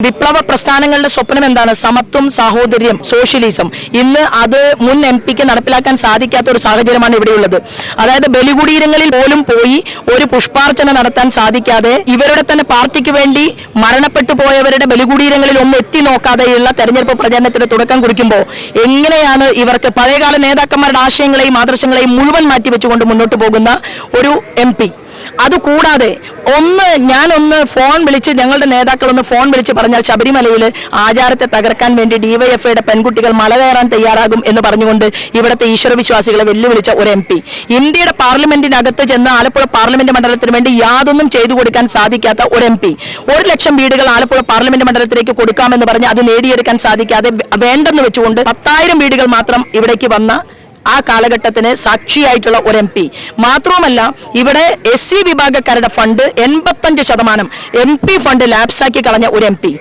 വിപ്ലവ പ്രസ്ഥാനങ്ങളുടെ സ്വപ്നം എന്താണ്? സമത്വം സാഹോദര്യം സോഷ്യലിസം. ഇന്ന് അത് മുൻ എം പിക്ക് നടപ്പിലാക്കാൻ സാധിക്കാത്ത ഒരു സാഹചര്യമാണ് ഇവിടെയുള്ളത്. അതായത് ബലികുടീരങ്ങളിൽ പോലും പോയി ഒരു പുഷ്പാർച്ചന നടത്താൻ സാധിക്കാതെ ഇവരുടെ തന്നെ പാർട്ടിക്ക് വേണ്ടി മരണപ്പെട്ടു പോയവരുടെ ബലികുടീരങ്ങളിൽ ഒന്ന് എത്തി നോക്കാതെയുള്ള തെരഞ്ഞെടുപ്പ് പ്രചരണത്തിന് തുടക്കം കുറിക്കുമ്പോൾ എങ്ങനെയാണ് ഇവർക്ക് പഴയകാല നേതാക്കന്മാരുടെ ആശയങ്ങളെയും ആദർശങ്ങളെയും മുഴുവൻ മാറ്റിവെച്ചുകൊണ്ട് മുന്നോട്ട് പോകുന്ന ഒരു എം അതുകൂടാതെ ഒന്ന് ഞാനൊന്ന് ഫോൺ വിളിച്ച് ഞങ്ങളുടെ നേതാക്കൾ ഒന്ന് ഫോൺ വിളിച്ച് പറഞ്ഞാൽ ശബരിമലയിൽ ആചാരത്തെ തകർക്കാൻ വേണ്ടി ഡിവൈഎഫ്ഐയുടെ പെൺകുട്ടികൾ മല കയറാൻ തയ്യാറാകും എന്ന് പറഞ്ഞുകൊണ്ട് ഇവിടുത്തെ ഈശ്വരവിശ്വാസികളെ വെല്ലുവിളിച്ച ഒരു എം പി. ഇന്ത്യയുടെ പാർലമെന്റിനകത്ത് ചെന്ന് ആലപ്പുഴ പാർലമെന്റ് മണ്ഡലത്തിന് വേണ്ടി യാതൊന്നും ചെയ്തു കൊടുക്കാൻ സാധിക്കാത്ത ഒരു എം പി. ഒരു ലക്ഷം വീടുകൾ ആലപ്പുഴ പാർലമെന്റ് മണ്ഡലത്തിലേക്ക് കൊടുക്കാമെന്ന് പറഞ്ഞ് അത് നേടിയെടുക്കാൻ സാധിക്കാതെ വേണ്ടെന്ന് വെച്ചുകൊണ്ട് പത്തായിരം വീടുകൾ മാത്രം ഇവിടേക്ക് വന്ന ആ കാലഘട്ടത്തിന് സാക്ഷിയായിട്ടുള്ള ഒരു എം പി മാത്രവുമല്ല ഇവിടെ എസ് സി വിഭാഗക്കാരുടെ ഫണ്ട് എൺപത്തഞ്ച് ശതമാനം എം പി ഫണ്ട് ലാപ്സാക്കി കളഞ്ഞ ഒരു എം പി